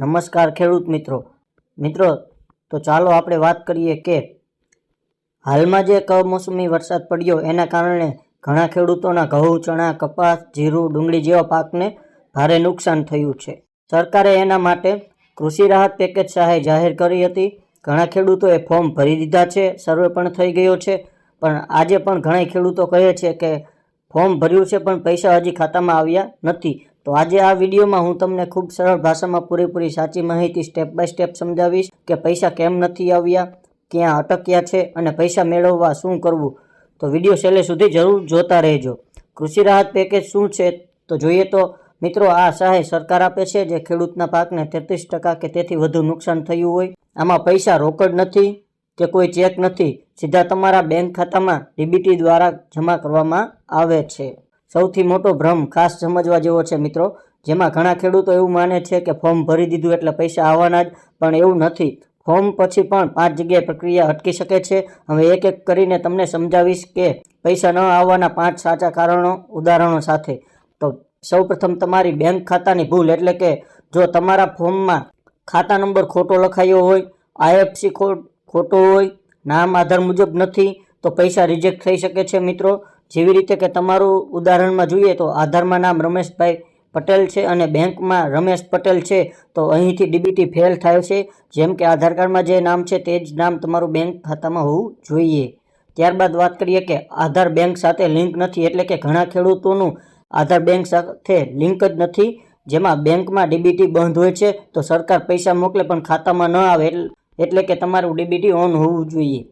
નમસ્કાર ખેડૂત મિત્રો. મિત્રો, તો ચાલો આપણે વાત કરીએ કે હાલમાં જે કમોસમી વરસાદ પડ્યો એના કારણે ઘણા ખેડૂતોના ઘઉં, ચણા, કપાસ, જીરું, ડુંગળી જેવા પાકને ભારે નુકસાન થયું છે. સરકારે એના માટે કૃષિ રાહત પેકેજ સહાય જાહેર કરી હતી. ઘણા ખેડૂતોએ ફોર્મ ભરી દીધા છે, સર્વે પણ થઈ ગયો છે. પણ આજે પણ ઘણા ખેડૂતો કહે છે કે ફોર્મ ભર્યું છે પણ પૈસા હજી ખાતામાં આવ્યા નથી. તો આજે આ વિડીયોમાં હું તમને ખૂબ સરળ ભાષામાં પૂરેપૂરી સાચી માહિતી સ્ટેપ બાય સ્ટેપ સમજાવીશ કે પૈસા કેમ નથી આવ્યા, ક્યાં અટક્યા છે અને પૈસા મેળવવા શું કરવું. તો વીડિયો છેલ્લે સુધી જરૂર જોતા રહેજો. કૃષિ રાહત પેકેજ શું છે તો જોઈએ તો, મિત્રો, આ સહાય સરકાર આપે છે જે ખેડૂતના પાકને તેત્રીસ ટકા કે તેથી વધુ નુકસાન થયું હોય. આમાં પૈસા રોકડ નથી, કે કોઈ ચેક નથી, સીધા તમારા બેંક ખાતામાં ડીબીટી દ્વારા જમા કરવામાં આવે છે. સૌથી મોટો ભ્રમ ખાસ સમજવા જેવો છે મિત્રો. જેમાં ઘણા ખેડૂતો એવું માને છે કે ફોર્મ ભરી દીધું એટલે પૈસા આવવાના જ, પણ એવું નથી. ફોર્મ પછી પણ પાંચ જગ્યાએ પ્રક્રિયા અટકી શકે છે. હવે એક એક કરીને તમને સમજાવીશ કે પૈસા ન આવવાના પાંચ સાચા કારણો, ઉદાહરણો સાથે. તો સૌપ્રથમ તમારી બેંક ખાતાની ભૂલ એટલે કે જો તમારા ફોર્મમાં ખાતા નંબર ખોટો લખાયો હોય, આઈએફસી ખોટો હોય, નામ, આધાર મુજબ નથી, તો પૈસા રિજેક્ટ થઈ શકે છે મિત્રો. જેવી રીતે કે તમારું ઉદાહરણમાં જોઈએ તો આધારમાં નામ રમેશભાઈ પટેલ છે અને બેંકમાં રમેશ પટેલ છે, તો અહીંથી ડીબીટી ફેલ થાય છે. જેમ કે આધાર કાર્ડમાં જે નામ છે તે જ નામ તમારું બેંક ખાતામાં હોવું જોઈએ. ત્યારબાદ વાત કરીએ કે આધાર બેંક સાથે લિંક નથી એટલે કે ઘણા ખેડૂતોનું આધાર બેંક સાથે લિંક જ નથી. જેમાં બેંકમાં ડીબીટી બંધ હોય છે, તો સરકાર પૈસા મોકલે પણ ખાતામાં ન આવે એટલે- કે તમારું ડીબીટી ઓન હોવું જોઈએ.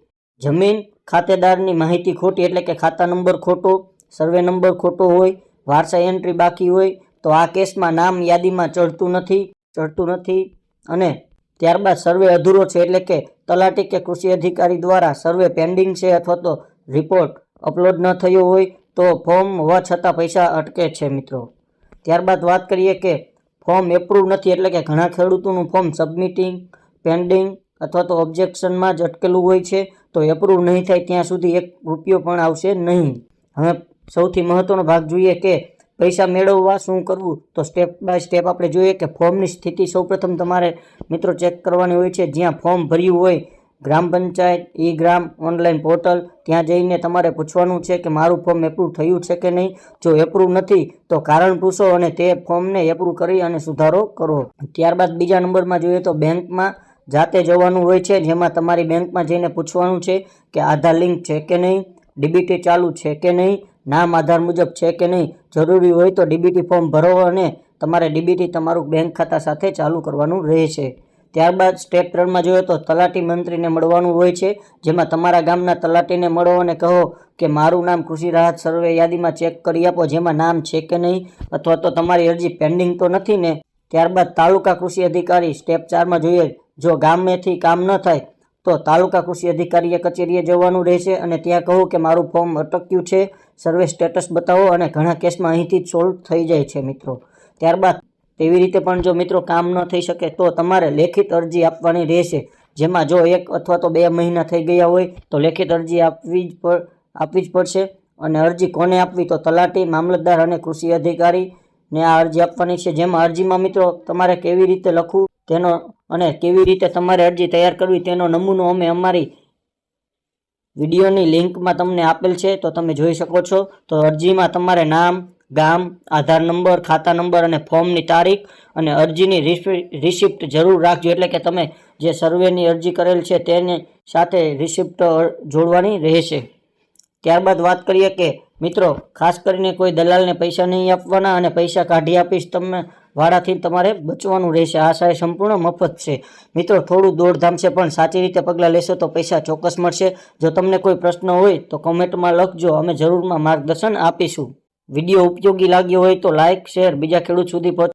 જમીન ખાતેદારની માહિતી ખોટી એટલે કે ખાતા નંબર ખોટો, સર્વે નંબર ખોટો હોય, વારસા એન્ટ્રી બાકી હોય, તો આ કેસમાં નામ યાદીમાં ચડતું નથી ચડતું નથી. અને ત્યારબાદ સર્વે અધૂરો છે એટલે કે તલાટી કે કૃષિ અધિકારી દ્વારા સર્વે પેન્ડિંગ છે અથવા તો રિપોર્ટ અપલોડ ન થયો હોય, તો ફોર્મ હોવા છતાં પૈસા અટકે છે મિત્રો. ત્યારબાદ વાત કરીએ કે ફોર્મ એપ્રુવ નથી એટલે કે ઘણા ખેડૂતોનું ફોર્મ સબમિટિંગ પેન્ડિંગ અથવા તો ઓબ્જેક્શનમાં જ અટકેલું હોય છે. તો એપ્રૂવ નહીં થાય ત્યાં સુધી એક રૂપિયો પણ આવશે નહીં. હવે સૌથી મહત્વનો ભાગ જોઈએ કે પૈસા મેળવવા શું કરવું? તો સ્ટેપ બાય સ્ટેપ આપણે જોઈએ કે ફોર્મની સ્થિતિ સૌપ્રથમ તમારે મિત્રો ચેક કરવાની હોય છે. જ્યાં ફોર્મ ભર્યું હોય, gram panchayat, e Gram online portal ત્યાં જઈને તમારે પૂછવાનું છે કે મારું ફોર્મ એપ્રુવ થયું છે કે નહીં? જો એપ્રૂવ નથી, તો કારણ પૂછો અને તે ફોર્મને એપ્રૂવ કરી અને સુધારો કરો. ત્યારબાદ બીજા નંબરમાં જોઈએ તો બેંકમાં જાતે જવાનું હોય છે, જેમાં તમારી બેંકમાં જઈને પૂછવાનું છે કે આધાર લિંક છે કે નહીં, ડીબીટી ચાલુ છે કે નહીં, નામ, આધાર મુજબ છે કે નહીં, જરૂરી હોય તો ડીબીટી ફોર્મ ભરો અને તમારે ડીબીટી તમારું બેંક ખાતા સાથે ચાલુ કરવાનું રહેશે. ત્યારબાદ સ્ટેપ ત્રણમાં જોઈએ તો તલાટી મંત્રીને મળવાનું હોય છે, જેમાં તમારા ગામના તલાટીને મળો અને કહો કે મારું નામ કૃષિ રાહત સર્વે યાદીમાં ચેક કરી આપો, જેમાં નામ છે કે નહીં, અથવા તો તમારી અરજી પેન્ડિંગ તો નથી ને? ત્યારબાદ તાલુકા કૃષિ અધિકારી સ્ટેપ ચારમાં જોઈએ જો ગામેથી કામ ન થાય, તો તાલુકા કૃષિ અધિકારીએ કચેરીએ જવાનું રહેશે અને ત્યાં કહું કે મારું ફોર્મ અટક્યું છે, સર્વે સ્ટેટસ બતાવો અને ઘણા કેસમાં અહીંથી જ સોલ્વ થઈ જાય છે મિત્રો. ત્યારબાદ તેવી રીતે પણ જો મિત્રો કામ ન થઈ શકે, તો તમારે લેખિત અરજી આપવાની રહેશે. જેમાં જો એક અથવા તો બે મહિના થઈ ગયા હોય, તો લેખિત અરજી આપવી જ પડ આપવી જ પડશે અને અરજી કોને આપવી, તો તલાટી, મામલતદાર અને કૃષિ અધિકારીને આ અરજી આપવાની છે. જેમાં અરજીમાં મિત્રો તમારે કેવી રીતે લખવું તેનો અને કેવી રીતે તમારે અરજી તૈયાર કરવી તેનો નમૂનો અમે અમારી વિડીયોની લિંકમાં તમને આપેલ છે, તો તમે જોઈ શકો છો. તો અરજીમાં તમારે નામ, ગામ, આધાર નંબર, ખાતા નંબર અને ફોર્મની તારીખ અને અરજીની રિસિપ્ટ જરૂર રાખજો. એટલે કે તમે જે સર્વેની અરજી કરેલ છે, તેની સાથે રિસિપ્ટ જોડવાની રહેશે. ત્યારબાદ વાત કરીએ કે, મિત્રો, ખાસ કરીને કોઈ દલાલને પૈસા નહીં આપવાના અને પૈસા કાઢી આપીશ, તમે વાડાથી તમારે બચવાનું રહેશે. આ સહાય સંપૂર્ણ મફત છે. મિત્રો, થોડું દોડધામ છે, પણ સાચી રીતે પગલાં લેશો તો પૈસા ચોક્કસ મળશે. જો તમને કોઈ પ્રશ્ન હોય તો કોમેન્ટમાં લખજો. અમે જરૂરમાં માર્ગદર્શન આપીશું. વીડિયો ઉપયોગી લાગ્યો હોય તો લાઇક શેર, બીજા ખેડૂત સુધી પહોંચ.